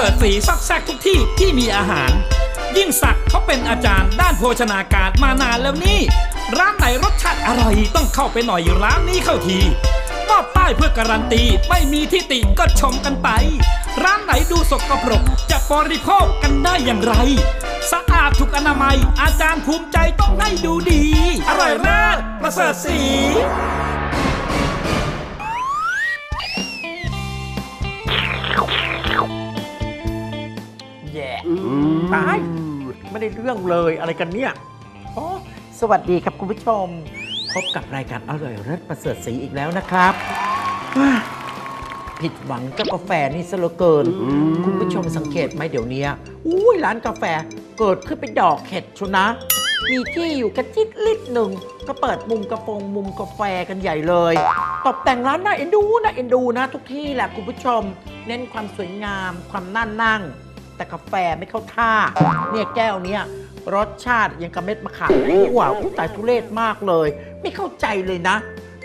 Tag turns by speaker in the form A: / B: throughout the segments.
A: กประเสริฐสีซอกแซกทุกที่ที่มีอาหาร ยิ่งศักเขาเป็นอาจารย์ด้านโภชนาการมานานแล้วนี่ ร้านไหนรสชาติอร่อยต้องเข้าไปหน่อยร้านนี้เข้าทีมอบป้ายเพื่อการันตี ไม่มีที่ติก็ชมกันไป ร้านไหนดูสกปรกจะบริโภคกันได้อย่างไร สะอาดถูกอนามัย อาจารย์ภูมิใจต้องให้ดูดี อร่อยแรกประเสริฐสี
B: ตาย ไม่ได้เรื่องเลยอะไรกันเนี่ยโอ้สวัสดีครับคุณผู้ชม พบกับรายการอร่อยเลิศประเสริฐสีอีกแล้วนะครับว้าผิดหวังเจ้ากาแฟนี่ซะเหลือเกิน คุณผู้ชมสังเกตไหมเดี๋ยวนี้อุ้ยร้านกาแฟเกิดขึ้นเป็นดอกเห็ดชนะ มีที่อยู่กระจิตลิดหนึ่งก็เปิดมุมกาแฟมุมกาแฟกันใหญ่เลย ตกแต่งร้านน่าเอ็นดูน่าเอ็นดูนะ ทุกที่แหละคุณผู้ชม เน้นความสวยงาม ความน่านั่ง แต่กาแฟไม่เข้าท่า เนี่ยแก้วเนี้ยรสชาติยังกระเม็ดมะขามคั่วอู้ตายทุเรศมากเลย ไม่เข้าใจเลยนะ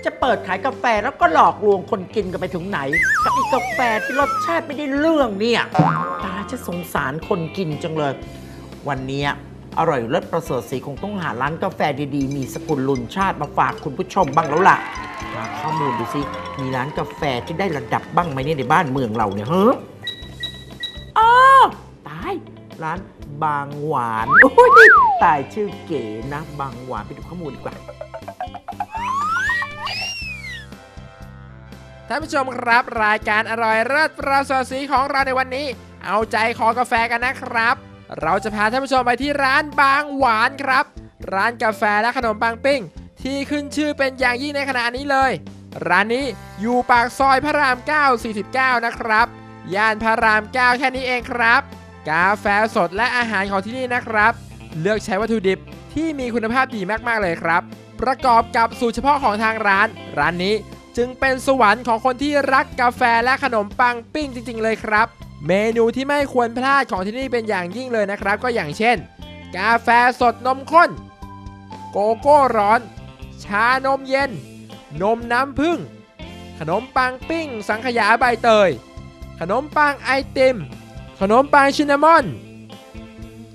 B: จะเปิดขายกาแฟแล้วก็หลอกลวงคนกินกันไปถึงไหน กับอีกกาแฟที่รสชาติไม่ได้เรื่องเนี่ยตาจะสงสารคนกินจังเลย วันนี้อร่อยเลิศประเสริฐสีคงต้องหาร้านกาแฟดีๆ มีสกุลลุนชาติมาฝากคุณผู้ชมบ้างแล้วล่ะหาข้อมูลดูสิมีร้านกาแฟที่ได้ระดับบ้างไหมเนี่ยในบ้านเมืองเราเนี่ยเฮ้อ ร้านบางหวานโอ้ยตายชื่อเก๋นะ บางหวานไปดูข้อมูลดีกว่า
C: ท่านผู้ชมครับรายการอร่อยเลิศประเสริฐสีของเราในวันนี้ เอาใจคอกาแฟกันนะครับ เราจะพาท่านผู้ชมไปที่ร้านบางหวานครับ ร้านกาแฟและขนมปังปิ้ง ที่ขึ้นชื่อเป็นอย่างยิ่งในขณะนี้เลย ร้านนี้อยู่ปากซอยพระราม 9 49 นะครับ ย่านพระราม 9 แค่นี้เองครับ กาแฟสดและอาหารของที่นี่นะครับ เลือกใช้วัตถุดิบที่มีคุณภาพดีมากๆเลยครับ ประกอบกับสูตรเฉพาะของทางร้าน ร้านนี้จึงเป็นสวรรค์ของคนที่รักกาแฟและขนมปังปิ้งจริง ๆ เลยครับ เมนูที่ไม่ควรพลาดของที่นี่เป็นอย่างยิ่งเลยนะครับ ก็อย่างเช่น กาแฟสดนมข้น โกโก้ร้อน ชานมเย็น นมน้ำผึ้งขนมปังปิ้ง สังขยาใบเตย ขนมปังไอติม ขนมปังชินนามอน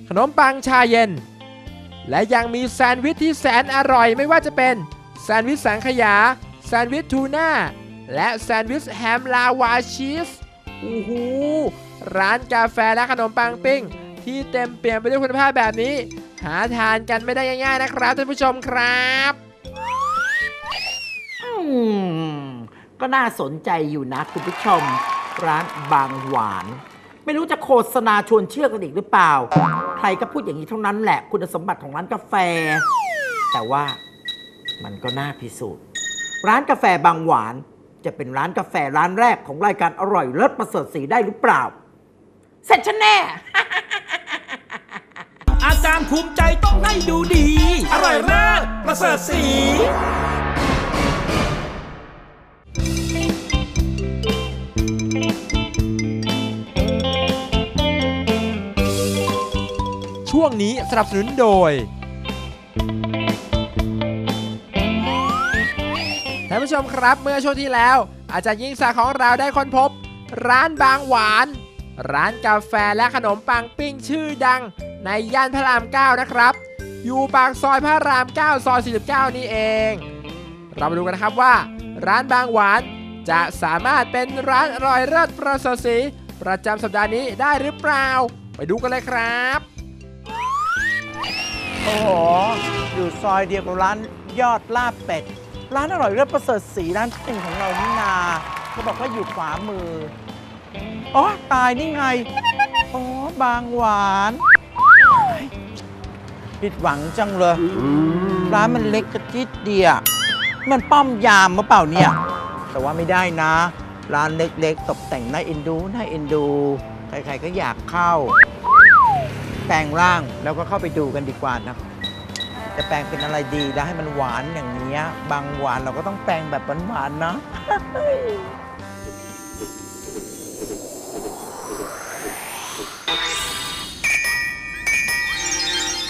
C: ขนมปังชาเย็น และยังมีแซนด์วิชที่แสนอร่อยไม่ว่าจะเป็นแซนด์วิชสังขยา แซนด์วิชทูน่า และแซนด์วิชแฮมลาวาชีสโอ้โหร้านกาแฟและขนมปังปิ้ง ที่เต็มเปี่ยมไปด้วยคุณภาพแบบนี้ หาทานกันไม่ได้ง่ายๆนะครับท่านผู้ชมครับ
B: ก็น่าสนใจอยู่นะคุณผู้ชม ร้านบางหวาน ไม่รู้จะโฆษณาชวนเชื่อกันอีกหรือเปล่า ใครก็พูดอย่างนี้เท่านั้นแหละ คุณสมบัติของร้านกาแฟ แต่ว่ามันก็น่าพิสูจน์ ร้านกาแฟบางหวาน จะเป็นร้านกาแฟร้านแรกของรายการอร่อยเลิศประเสริฐสีได้หรือเปล่า เสร็จฉันแน่
A: อาจารย์ภูมิใจต้องให้ดูดี อร่อยแรกประเสริฐสี
C: วงนี้สนับสนุนโดยท่านผู้ชมครับเมื่อช่วงที่แล้ว อาจารย์ยิ่งศักดิ์ของเราได้ค้นพบ ร้านบางหวาน ร้านกาแฟและขนมปังปิ้งชื่อดัง ในย่านพระราม 9 นะครับ อยู่ปากซอยพระราม 9 ซอย 49 นี่เอง เรามาดูกันนะครับว่า ร้านบางหวานจะสามารถเป็นร้านอร่อยเลิศประเสริฐประจำสัปดาห์นี้ได้หรือเปล่า ไปดูกันเลยครับ
D: โอ้โห อยู่ซอยเดียวกับร้านยอดลาบเป็ด ร้านอร่อยเลิศประเสริฐสีร้านที่หนึ่งของเรานี่นาเขาบอกว่าอยู่ขวามือ อ๋อ ตายนี่ไง อ๋อ บางหวานผิดหวังจังเลย ร้านมันเล็กกระจิดเดียวมันป้อมยามมาเปล่าเนี่ย แต่ว่าไม่ได้นะ
B: ร้านเล็กๆ ตกแต่งน่าเอ็นดูน่าเอ็นดู ใครๆก็อยากเข้า แปลงร่างแล้วก็เข้าไปดูกันดีกว่านะจะแปลงเป็นอะไรดีแล้วให้มันหวานอย่างนี้บางหวานเราก็ต้องแปลงแบบหวานๆนะ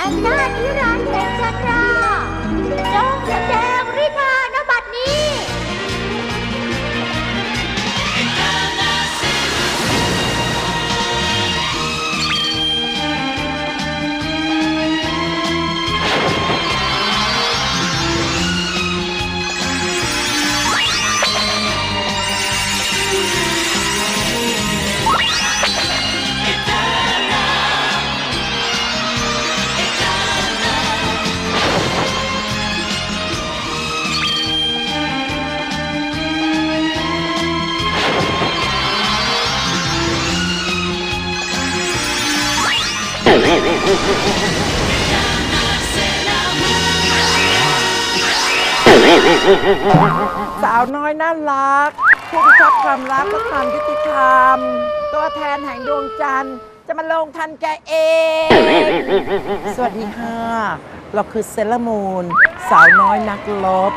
E: อำนาจนิรันดร์แห่งจันทราจงแสดง
B: สาวน้อยน่ารักผู้พิทักษ์ความรักและความยุติธรรม ตัวแทนแห่งดวงจันทร์ จะมาลงทันแกเอง สวัสดีค่ะ เราคือเซเลอรามูน สาวน้อยนักลบ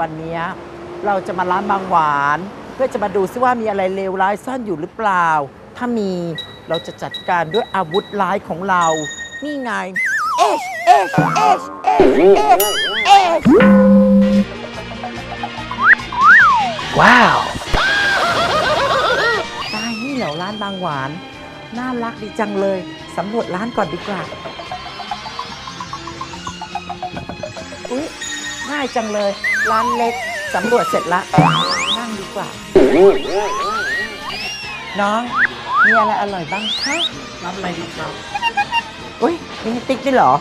B: วันนี้เราจะมาร้านบางหวาน พื่อจะมาดูซิว่ามีอะไรเลวร้ายซ่อนอยู่หรือเปล่า ถ้ามีเราจะจัดการด้วยอาวุธร้ายของเรา นี่ไง เอชเอชเอชเอชเอชเอชว้าวตายนี่เหรอร้านบางหวาน น่ารักดีจังเลยสำรวจร้านก่อนดีกว่า อุ๊ยง่ายจังเลย ร้านเล็กสำรวจเสร็จละนั่งดี กว่า น้อง มีอะไรอร่อยบ้างคะ
F: รับอะไรดีครับ
B: อุ้ยมีให้ติ๊กด้วยเหรอ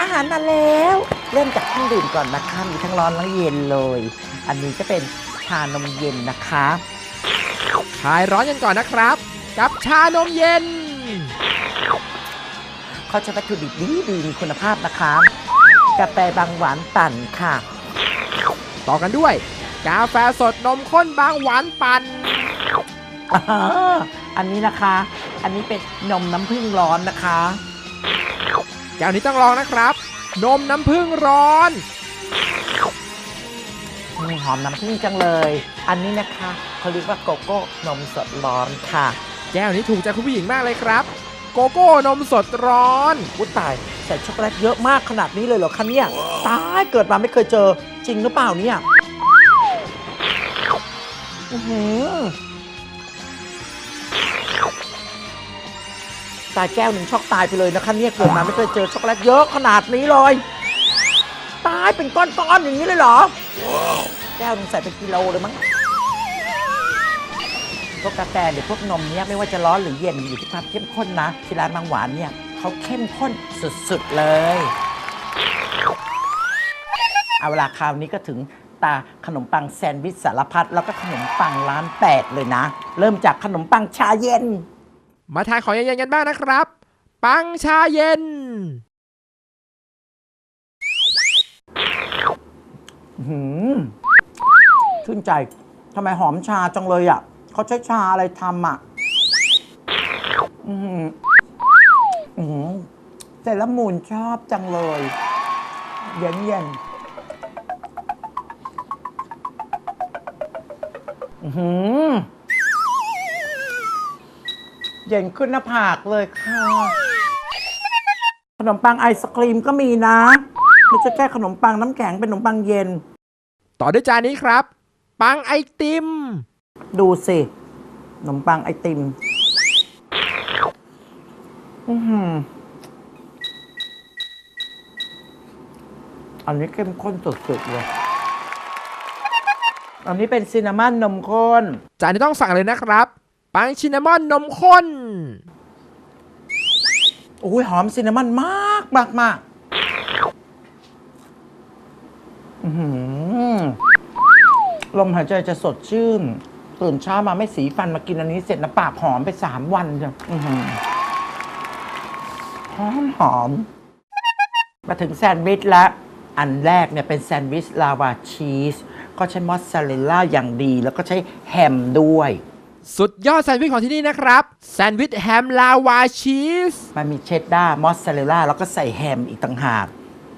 B: อาหารมาแล้ว เริ่มจากเครื่องดื่มก่อนนะคะมีทั้งร้อนและเย็นเลย อันนี้ก็เป็นชานมเย็นนะคะ
C: ค ลายร้อนกันก่อนนะครับ กับชานมเย็น
B: เขาใช้วัตถุดิบดีดีมีคุณภาพนะคะ กาแฟบางหวานปั่นค่ะ
C: ต่อกันด้วย กาแฟสดนมข้นบางหวานปั่น
B: อ่าอันนี้นะคะ อันนี้เป็นนมน้ำผึ้งร้อนนะคะ
C: แก้วนี้ต้องลองนะครับ นมน้ำผึ้งร้อน
B: อืม หอมน้ำผึ้งจังเลย อันนี้นะคะเขาเรียกว่าโกโก้นมสดร้อนค่ะ
C: แก้วนี้ถูกใจคุณผู้หญิงมากเลยครับ โกโก้นมสดร้อน
B: วุ้ตายใส่ช็อกโกแลตเยอะมากขนาดนี้เลยเหรอคะเนี่ยตายเกิดมาไม่เคยเจอจริงหรือเปล่าเนี่ยอื้อหือตายแก้วหนึ่งช็อกตายไปเลยนะคะเนี่ยเกิดมาไม่เคยเจอช็อกโกแลตเยอะขนาดนี้เลย ตายเป็นก้อนๆอย่างนี้เลยเหรอ แก้วหนึงใส่เป็นกิโลเลยมั้ง พวกกาแฟหรือพวกนมเนี่ยไม่ว่าจะร้อนหรือเย็นอยู่ที่ความเข้มข้นนะที่ร้านบางหวานเนี่ยเขาเข้มข้นสุดๆเลย เอาเวลาคราวนี้ก็ถึงตาขนมปังแซนด์วิชสารพัดแล้วก็ขนมปังร้านแปดเลยนะ เริ่มจากขนมปังชาเย็น
C: มาทานของเย็นๆกันบ้างนะครับ ปังชาเย็น
B: อื้อ หือชื่นใจทำไมหอมชาจังเลยอะเขาใช้ชาอะไรทำอะอือหืออือหือเซรามูนชอบจังเลย เย็นเย็นๆอื้อหือเย็นขึ้นหน้าผากเลยค่ะ ขนมปังไอศครีมก็มีนะ ไม่ใช่แค่ขนมปังน้ำแข็งเป็นขนมปังเย็น
C: ต่อด้วยจานนี้ครับ ปังไอติม
B: ดูสิขนมปังไอติม อือหืออันนี้เข้มข้นสุดๆเลย อันนี้เป็นซินนามอนนมข้น
C: จานนี้ต้องสั่งเลยนะครับ ปังชินนามอนนมข้น
B: โอ้ยหอมซินนามอนมากากมากมาก อื้อหือลมหายใจจะสดชื่น ตื่นเช้ามาไม่สีฟันมากินอันนี้เสร็จนะปากหอมไปสามวันจ้ะอื้อหือหอมหอม มาถึงแซนด์วิชแล้ว อันแรกเนี่ยเป็นแซนด์วิชลาวาชีส ก็ใช้มอสซาเรลล่าอย่างดี แล้วก็ใช้แฮมด้วย
C: สุดยอดแซนด์วิชของที่นี่นะครับ แซนด์วิชแฮมลาวาชีส
B: มันมีเชดดาร์มอสซาเรลล่าแล้วก็ใส่แฮมอีกต่างหาก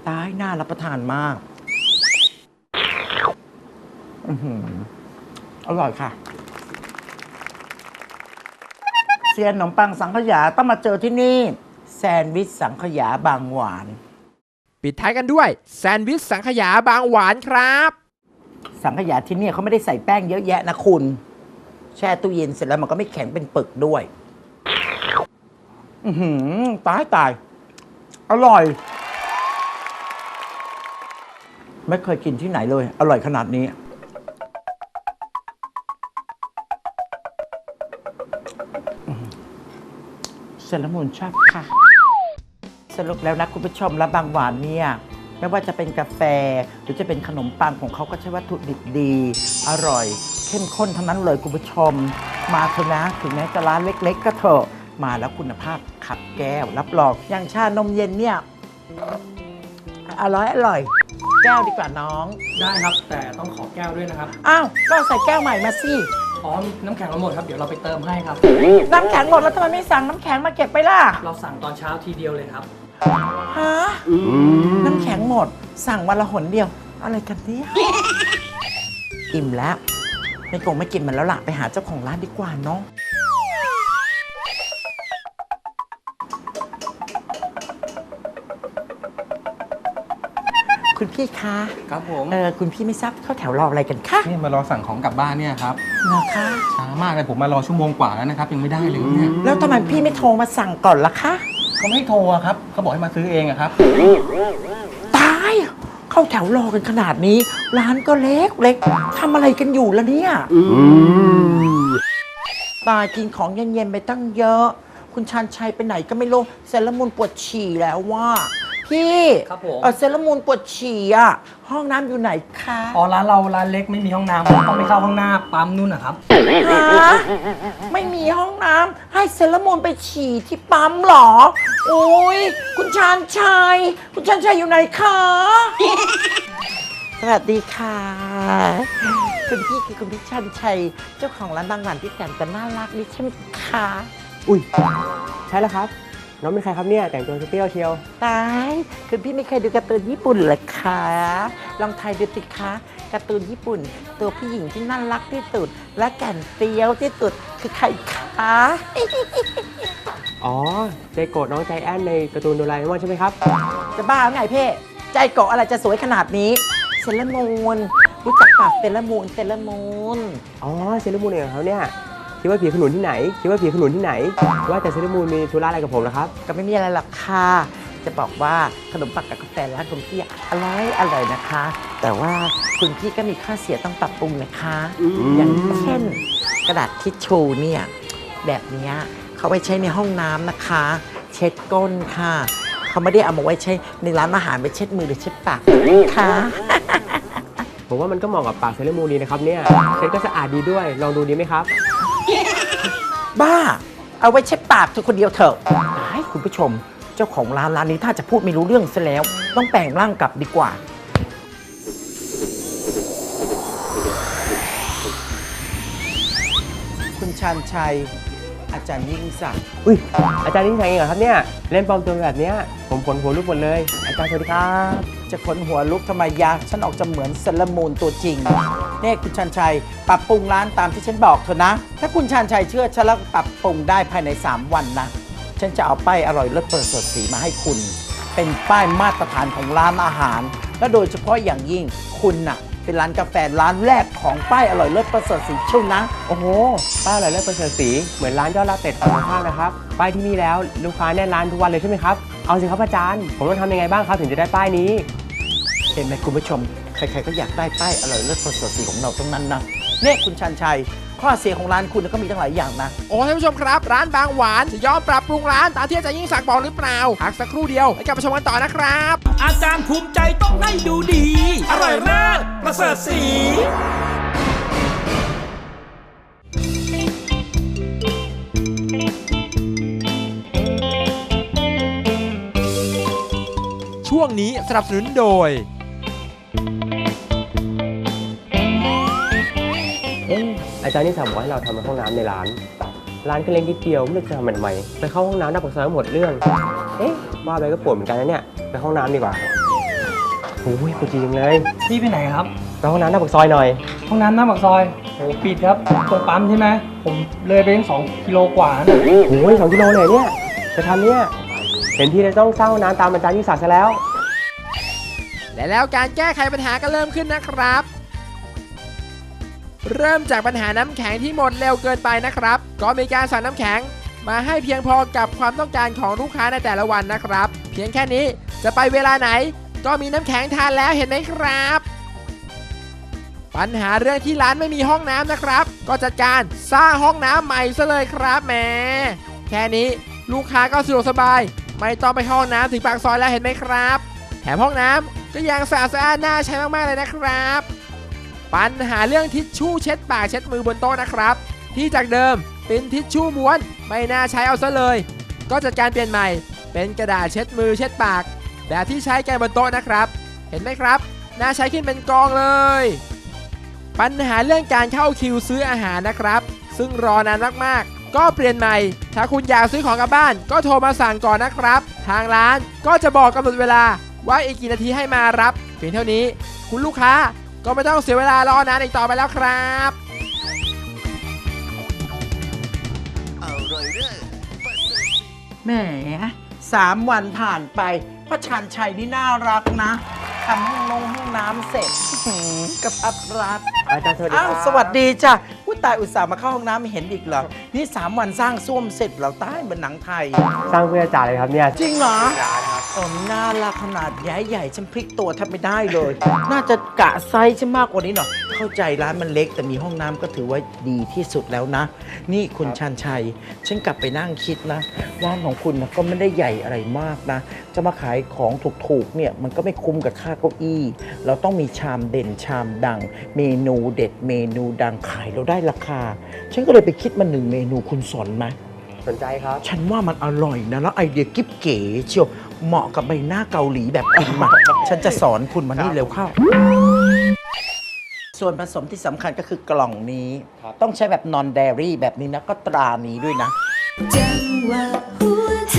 B: ตายน่ารับประทานมาก อื้อหืออร่อยค่ะ เซียนขนมปังสังขยาต้องมาเจอที่นี่ แซนด์วิชสังขยาบางหวาน
C: ปิดท้ายกันด้วย แซนด์วิชสังขยาบางหวานครับ
B: สังขยาที่เนี่ยเขาไม่ได้ใส่แป้งเยอะแยะนะคุณ แช่ตู้เย็นเสร็จแล้วมันก็ไม่แข็งเป็นปึกด้วย อือหือตายตาย อร่อย ไม่เคยกินที่ไหนเลย อร่อยขนาดนี้ เซรามูนชอบค่ะ สรุปแล้วนะคุณผู้ชมและบางหวานเนี่ยไม่ว่าจะเป็นกาแฟหรือจะเป็นขนมปังของเขาก็ใช้วัตถุดิบดี อร่อย เข้มข้นทั้งนั้นเลยคุณผู้ชม มาเถอะนะถึงแม้จะร้านเล็ก ๆ ก็เถอะมาแล้วคุณภาพขับแก้ว รับรองอย่างชานมเย็นเนี่ยอร่อยอร่อย แก้วดีกว่าน้อง
G: ได้ครับ แต่ต้องขอแก้วด้วยนะครับ
B: อ้าว ก็ใส่แก้วใหม่มาสิ
G: อ๋อน้ำแข็งเราหมดครับ เดี๋ยวเราไปเติมให้ครับ
B: น้ำแข็งหมดแล้วทำไมไม่สั่งน้ำแข็งมาเก็บไปล่ะ
G: เราสั่งตอนเช้าทีเดียวเลยครับ
B: ฮะน้ำแข็งหมด สั่งวันละหนเดียว อะไรกันเนี่ยอิ่มแล้วไม่คงไม่กินมันแล้วล่ะไปหาเจ้าของร้านดีกว่าเนาะ คุณพี่คะ
G: ครับผม
B: เออคุณพี่ไม่ทราบเข้าแถวรออะไรกันคะ
G: นี่มารอสั่งของกลับบ้านเนี่ยครับ
B: เหรอคะ
G: ช้ามากเลยผมมารอชั่วโมงกว่าแล้วนะครับยังไม่ได้เลยเนี่ย
B: แล้วทำไมพี่ไม่โทรมาสั่งก่อนล่ะคะ
G: เขาไม่ให้โทรอะครับเขาบอกให้มาซื้อเองอะครับ
B: ตายเข้าแถวรอกันขนาดนี้ ร้านก็เล็กเล็กทำอะไรกันอยู่ล่ะเนี่ยตายกินของเย็นๆไปตั้งเยอะ คุณชันชัยไปไหนก็ไม่รู้เซรามูนปวดฉี่แล้วว่า พี่
G: ครับผม
B: เออเซรามูนปวดฉี่อะ ห้องน้ำอยู่ไหนคะ
G: อ๋อร้านเราร้านเล็กไม่มีห้องน้ำต้องไปเข้าห้องหน้าปั๊มนู่นนะครับ
B: ฮะไม่มีห้องน้ำให้เซรามูนไปฉี่ที่ปั๊มเหรอ โอ้ยคุณชานชัย คุณชานชัยอยู่ไหนคะ สวัสดีค่ะ คุณพี่คือคุณพี่ชันชัย เจ้าของร้านบางหวานที่แสนจะน่ารักนี่ใช่ไหมคะ
H: อุ้ยใช่แล้วครับ น้องเป็นใครครับเนี่ยแต่งตัวเปรี้ยวเชียว
B: ตายคุณพี่ไม่เคยดูการ์ตูนญี่ปุ่นเหรอคะ ลองทายดูสิคะการ์ตูนญี่ปุ่น ตัวผู้หญิงที่น่ารักที่สุด และแก่นเปรี้ยวที่สุดคือใครคะ
H: อ๋อใจโกรธน้องใจแอนในการ์ตูนโดราเอมอนใช่ไหมครับ
B: จะบ้าไงเพ่ใจเกาะอะไรจะสวยขนาดนี้เซเลอร์มูนรู้จักปากเซเลอร์มูนเซเลอร์มูน
H: อ๋อเซเลอร์มูนเองของเขาเนี่ย คิดว่าผีขนุนที่ไหน คิดว่าผีขนุนที่ไหน ว่าแต่เซเลอร์มูนมีธุระอะไรกับผมเหรอครับ
B: ก็ไม่มีอะไรหรอกค่ะ จะบอกว่าขนมปังกับกาแฟร้านคุณพี่อร่อยอร่อยนะคะ แต่ว่าคุณพี่ก็มีข้อเสียต้องปรับปรุงนะคะ อย่างเช่น กระดาษทิชชู่เนี่ยแบบเนี้ยเขาไว้ใช้ในห้องน้ำนะคะ เช็ดก้นค่ะเขาไม่ได้เอามาไว้ใช้ในร้านอาหารไปเช็ดมือหรือเช็ดปากค่ะ
H: ผมว่ามันก็เหมาะกับปากเซเลอร์มูนดีนะครับเนี่ยเช็ดก็สะอาดดีด้วย ลองดูดีไหมครับ
B: บ้า เอาไว้เช็ดปากเธอคนเดียวเถอะให้คุณผู้ชม เจ้าของร้านร้านนี้ถ้าจะพูดไม่รู้เรื่องซะแล้ว ต้องแปลงร่างกลับดีกว่า คุณชันชัย อาจารย์ยิ่งศักดิ์
H: อุ้ยอาจารย์นี่ใครเองเหรอครับเนี่ย เล่นปลอมตัวแบบเนี้ยผมขนหัวลุกหมดเลย อาจารย์สวัสดีครับ
B: จะขนหัวลุกทำไมยาฉันออกจะเหมือนเซเลอร์มูนตัวจริงเนี่ยคุณชันชัย ปรับปรุงร้านตามที่ฉันบอกเถอะนะ ถ้าคุณชันชัยเชื่อฉันแล้วปรับปรุงได้ภายใน 3 วันนะ ฉันจะเอาป้ายอร่อยเลิศเปิดสดสีมาให้คุณ เป็นป้ายมาตรฐานของร้านอาหาร และโดยเฉพาะอย่างยิ่งคุณน่ะเป็นร้านกาแฟร้านแรกของป้ายอร่อยเลิศประเสริฐสีเช่านะ
H: โอ้โห ป้ายอะไรเลิศประเสริฐสีเหมือนร้านยอดลาบเป็ดฝั่งตรงข้ามนะครับ ป้ายที่นี่แล้วลูกค้าแน่นร้านทุกวันเลยใช่ไหมครับ เอาสิครับอาจารย์ ผมต้องทำยังไงบ้างครับถึงจะได้ป้ายนี้
B: เห็นไหมคุณผู้ชม ใครๆก็อยากได้ป้ายอร่อยเลิศประเสริฐสีของเราตรงนั้นนะเนี่ยคุณชันชัย ข้อเสียของร้านคุณก็มีตั้งหลายอย่างนะ
C: โอ้ท่านผู้ชมครับ ร้านบางหวานจะยอมปรับปรุงร้านตามที่อาจารย์ยิ่งศักดิ์บอกหรือเปล่าพักสักครู่เดียวแล้วกลับมาชมกันต่อนะครับ
A: อาจารย์ภูมิใจต้องให้ดูดี อร่อยเลิศประเสริฐสี
C: วงนี้สนับสนุนโดย
H: เอ๊ะอาจารย์นี่สั่งบอกให้เราทำห้องน้ำในร้าน ร้านก็เล็กนิดเดียวไม่รู้จะทำมันทำไมไปเข้าห้องน้ำหน้าปากซอยก็หมดเรื่อง เอ๊ะว่าไปก็ปวดเหมือนกันนะเนี่ยไปห้องน้ำดีกว่าโอ้ยปวดจริงเลย
I: พี่ไปไหนครับ
H: ไปห้องน้ำหน้าปากซอยหน่อย
I: ห้องน้ำหน้าปากซอยโอ้ปิดครับตรงปั๊มใช่ไหมผมเลยไปตั้งสองกิโลกว่านะ
H: โอ้ยสองกิโลเลยเนี่ยจะทำเนี่ยเห็นทีเลยต้องสร้างห้องน้ำตามอาจารย์ยิ่งศักดิ์ซะแล้ว
C: และแล้วการแก้ไขปัญหาก็เริ่มขึ้นนะครับ เริ่มจากปัญหาน้ำแข็งที่หมดเร็วเกินไปนะครับ ก็มีการสั่งน้ำแข็ง มาให้เพียงพอกับความต้องการของลูกค้าในแต่ละวันนะครับ เพียงแค่นี้จะไปเวลาไหน ก็มีน้ำแข็งทานแล้วเห็นไหมครับ ปัญหาเรื่องที่ร้านไม่มีห้องน้ำนะครับ ก็จัดการสร้างห้องน้ำใหม่ซะเลยครับแหมแค่นี้ลูกค้าก็สะดวกสบาย ไม่ต้องไปห้องน้ำถึงปากซอยแล้วเห็นไหมครับ มห้องน้ำก็ยังสะอาดสะอาดน่าใช้มากๆเลยนะครับ ปัญหาเรื่องทิชชู่เช็ดปากเช็ดมือบนโต๊ะนะครับ ที่จากเดิมเป็นทิชชู่ม้วนไม่น่าใช้เอาซะเลย ก็จัดการเปลี่ยนใหม่ เป็นกระดาษเช็ดมือเช็ดปาก แบบที่ใช้กันบนโต๊ะนะครับ เห็นไหมครับ น่าใช้ขึ้นเป็นกองเลย ปัญหาเรื่องการเข้าคิวซื้ออาหารนะครับ ซึ่งรอนานมากๆ ก็เปลี่ยนใหม่ ถ้าคุณอยากซื้อของกลับบ้าน ก็โทรมาสั่งก่อนนะครับ ทางร้านก็จะบอกกำหนดเวลา ว่าอีกกี่นาทีให้มารับเพียงเท่านี้ คุณลูกค้าก็ไม่ต้องเสียเวลารอนานอีกต่อไปแล้วครับ
G: อร่อยเลิศประเสริฐศรี
B: แหมสามวันผ่านไปพระชันชัยนี่น่ารักนะทำห้องนงห้องน้ำเสร็จอื้อหือกับอัตรัส
H: อาจารย์สวัสดี
B: อ้าว
H: ครับ
B: สวัสดีจ้ะผู้ตายอุตส่าห์มาเข้าห้องน้ำไม่เห็นอีกเหรอนี่สามวันสร้างส้วมเสร็จเราใต้เหมือนหนังไทย
H: สร้างเพื่ออาจารย์เลยครับเนี่ย
B: จริงเหรอ
H: ร้านครับ
B: ผมน่ารักขนาดใหญ่ๆฉันพลิกตัวแทบไม่ได้เลย น่าจะกะไซส์ฉันมากกว่านี้หน่อยเข้าใจร้านมันเล็กแต่มีห้องน้ำก็ถือว่าดีที่สุดแล้วนะ นี่คุณชันชัย ฉันกลับไปนั่งคิดนะร้านของคุณนะก็ไม่ได้ใหญ่อะไรมากนะ จะมาขายของถูกๆเนี่ยมันก็ไม่คุ้มกับค่าเก้าอี้ เราต้องมีชามเด่นชามดัง เมนูเด็ดเมนูดังขายเราได้ราคา ฉันก็เลยไปคิดมาหนึ่งเมนูคุณสนไหม
H: สนใจครับ
B: ฉันว่ามันอร่อยนะแล้วไอเดียกิ๊บเก๋เชียวเหมาะกับใบหน้าเกาหลีแบบคุณมาฉันจะสอนคุณมานี่เร็วเข้า ส่วนผสมที่สำคัญก็คือกล่องนี้
H: ครับ
B: ต้องใช้แบบนอนเดรี่แบบนี้นะก็ตรานี้ด้วยนะ
E: จังหวะหัวใจ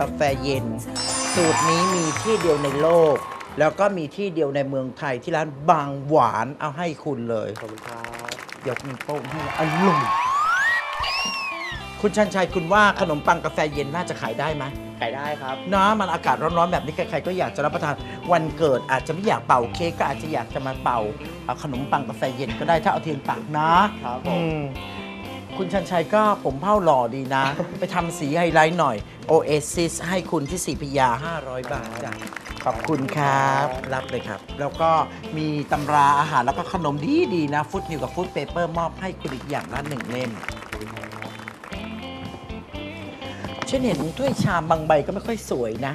E: กาแฟ
B: เย็น สูตรนี้มีที่เดียวในโลก แล้วก็มีที่เดียวในเมืองไทยที่ร้านบางหวานเอาให้คุณเลย
H: ขอบคุณครับ
B: ยกนิ้วโป้งให้อร่อยคุณชันชัยคุณว่าขนมปังกาแฟเย็นน่าจะขายได้ไหม
H: ขายได้ครับ
B: นะมันอากาศร้อนๆแบบนี้ใครๆก็อยากจะรับประทานวันเกิดอาจจะไม่อยากเป่าเค้กก็อาจจะอยากจะมาเป่าเอาขนมปังกาแฟเย็นก็ได้ถ้าเอาเทียนปักนะครับ
H: ผม
B: อืม คุณชันชัยก็ผมเผ้าหล่อดีนะ ไปทำสีไฮไลท์หน่อย Oasis ให้คุณที่สีพยา 500 บาทจ้ะขอบคุณครับ รับเลยครับ แล้วก็มีตำราอาหารแล้วก็ขนมดีดีๆนะฟุตนิวกับฟุตเปเปอร์มอบให้คุณอีกอย่างละหนึ่งเล่มฉันเห็นถ้วยชามบางใบก็ไม่ค่อยสวยนะ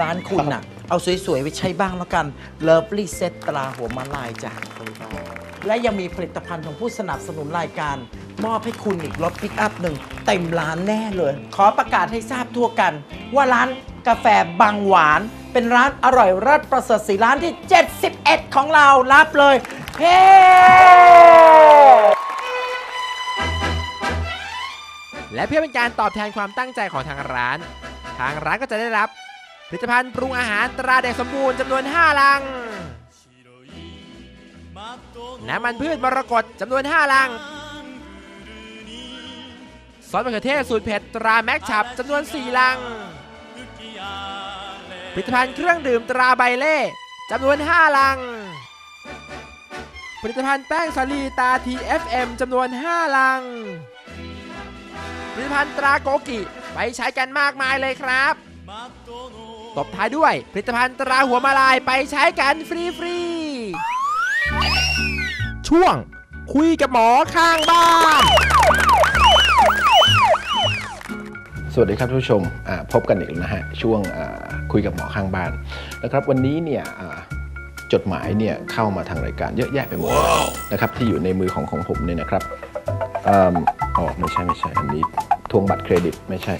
B: ร้านคุณน่ะ เอาสวยๆไว้ใช้บ้างแล้วกันเลิฟลี่เซตตราหัวมาลายจ้ะ
H: ขอบคุณครับ
B: และยังมีผลิตภัณฑ์ของผู้สนับสนุนรายการ มอบให้คุณอีกรถปิกอัพหนึ่งเต็มร้านแน่เลย ขอประกาศให้ทราบทั่วกัน ว่าร้านกาแฟบางหวาน เป็นร้านอร่อยเลิศประเสริฐสีร้านที่ 71 ของเรารับเลยเฮ้
C: และเพื่อเป็นการตอบแทนความตั้งใจของทางร้าน ทางร้านก็จะได้รับผลิตภัณฑ์ปรุงอาหารตราเด็กสมบูรณ์จำนวน 5 ลัง น้ำมันพืชมรกตจำนวน 5 ลัง ซอสมะเขือเทศสูตรเผ็ดตราแม็กชับจำนวน 4 ลัง ผลิตภัณฑ์เครื่องดื่มตราใบเล่จำนวน 5 ลัง ผลิตภัณฑ์แป้งสาลีตา TFM จำนวน 5 ลัง ผลิตภัณฑ์ตราโกกิไปใช้กันมากมายเลยครับ ตบท้ายด้วยผลิตภัณฑ์ตราหัวมาลายไปใช้กันฟรีๆ ช่วง คุยกับหมอข้างบ้าน
J: สวัสดีครับท่านผู้ชมอ่าพบกันอีกแล้วนะฮะ ช่วงอ่าคุยกับหมอข้างบ้านนะครับวันนี้เนี่ยอ่าจดหมายเนี่ยเข้ามาทางรายการเยอะแยะไปหมดนะครับที่อยู่ในมือของของผมเนี่ยนะครับอืมอ๋อไม่ใช่ไม่ใช่อันนี้ทวงบัตรเครดิตไม่ใช่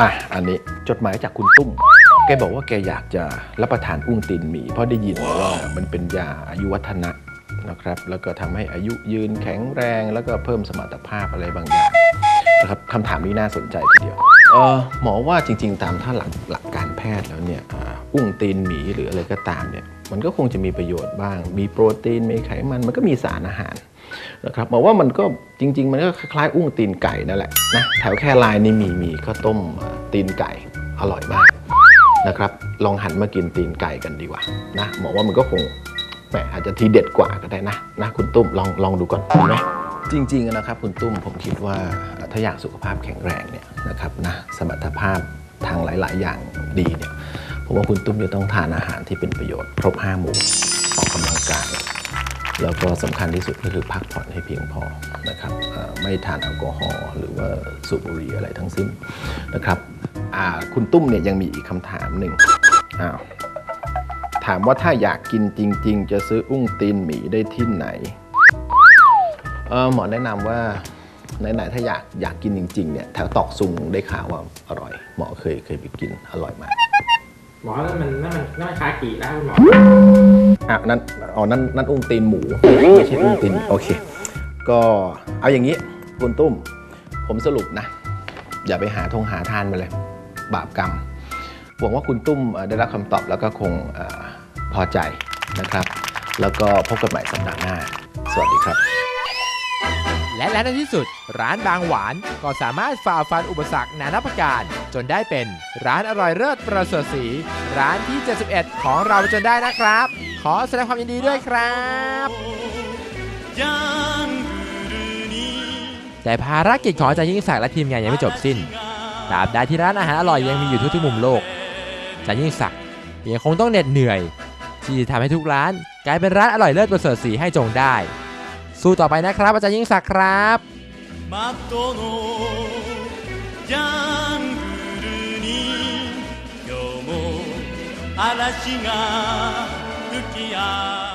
J: อะอันนี้จดหมายจากคุณตุ้มแกบอกว่าแกอยากจะรับประทานอุ้งตีนหมีเพราะได้ยินว่ามันเป็นยาอายุวัฒนะ นะครับแล้วก็ทำให้อายุยืนแข็งแรง แล้วก็เพิ่มสมรรถภาพอะไรบางอย่างนะครับคำถามนี้น่าสนใจทีเดียวหมอว่าจริง ๆ ตามถ้าหลักหลักการแพทย์แล้วเนี่ยอ,อุ้งตีนหมีหรืออะไรก็ตามเนี่ยมันก็คงจะมีประโยชน์บ้าง มีโปรตีน มีไขมัน มันก็มีสารอาหารนะครับหมอว่ามันก็จริง ๆ มันก็คล้ายๆ อุ้งตีนไก่นั่นแหละนะแถวแค่ลายนี่มีมีข้าวต้มตีนไก่อร่อยมากนะครับ ลองหันมากินตีนไก่กันดีกว่านะหมอว่ามันก็คง แหมอาจจะทีเด็ดกว่าก็ได้นะนะคุณตุ้มลองลองดูก่อนดีไหมจริงๆนะครับคุณตุ้มผมคิดว่าถ้าอยากสุขภาพแข็งแรงเนี่ยนะครับนะสมรรถภาพทางหลาย ๆ อย่างดีเนี่ยผมว่าคุณตุ้มจะต้องทานอาหารที่เป็นประโยชน์ ครบ5หมู่ออกกำลังกายแล้วก็สำคัญที่สุดก็คือพักผ่อนให้เพียงพอนะครับไม่ทานแอลกอฮอล์หรือว่าสูบบุหรี่อะไรทั้งสิ้นนะครับคุณตุ้มเนี่ยยังมีอีกคำถามหนึ่งอ้าว ถามว่าถ้าอยากกินจริง ๆ จะซื้ออุ้งตีนหมีได้ที่ไหนเออหมอแนะนำว่าไหนๆถ้าอยากอยากกินจริงๆเนี่ยแถวตอกซุงได้ข่าวว่าอร่อย หมอเคยเคยไปกินอร่อยมาก
H: หมอนั่นมันนั่นมันนั่นมันคากิแล้วหมอ
J: อะนั่นอ๋อนั่นนั่นอุ้งตีนหมูไม่ใช่อุ้งตีนโอเค ก็เอาอย่างนี้คุณตุ้ม ผมสรุปนะ อย่าไปหาทงหาทานมาเลย บาปกรรมหวังว่าคุณตุ้มเอ่อได้รับคำตอบแล้วก็คงเออ พอใจนะครับ แล้วก็พบกันใหม่สัปดาห์หน้า สวัสดีครับ
C: และและในที่สุด ร้านบางหวานก็สามารถฝ่าฟันอุปสรรคนานาประการ จนได้เป็นร้านอร่อยเลิศประเสริฐสี ร้านที่ 71 ของเราจนได้นะครับ ขอแสดงความยินดีด้วยครับแต่ภารกิจของอาจารย์ยิ่งศักดิ์และทีมงานยังไม่จบสิ้น ตราบใดที่ร้านอาหารอร่อยยังมีอยู่ทุกทุกมุมโลกอาจารย์ยิ่งศักดิ์ยังคงต้องเหน็ดเหนื่อย ที่จะทำให้ทุกร้าน กลายเป็นร้านอร่อยเลิศประเสริฐสีให้จงได้ สู้ต่อไปนะครับ อาจารย์ยิ่งศักดิ์ครับ
G: マットのジャングルに今日も嵐が吹き荒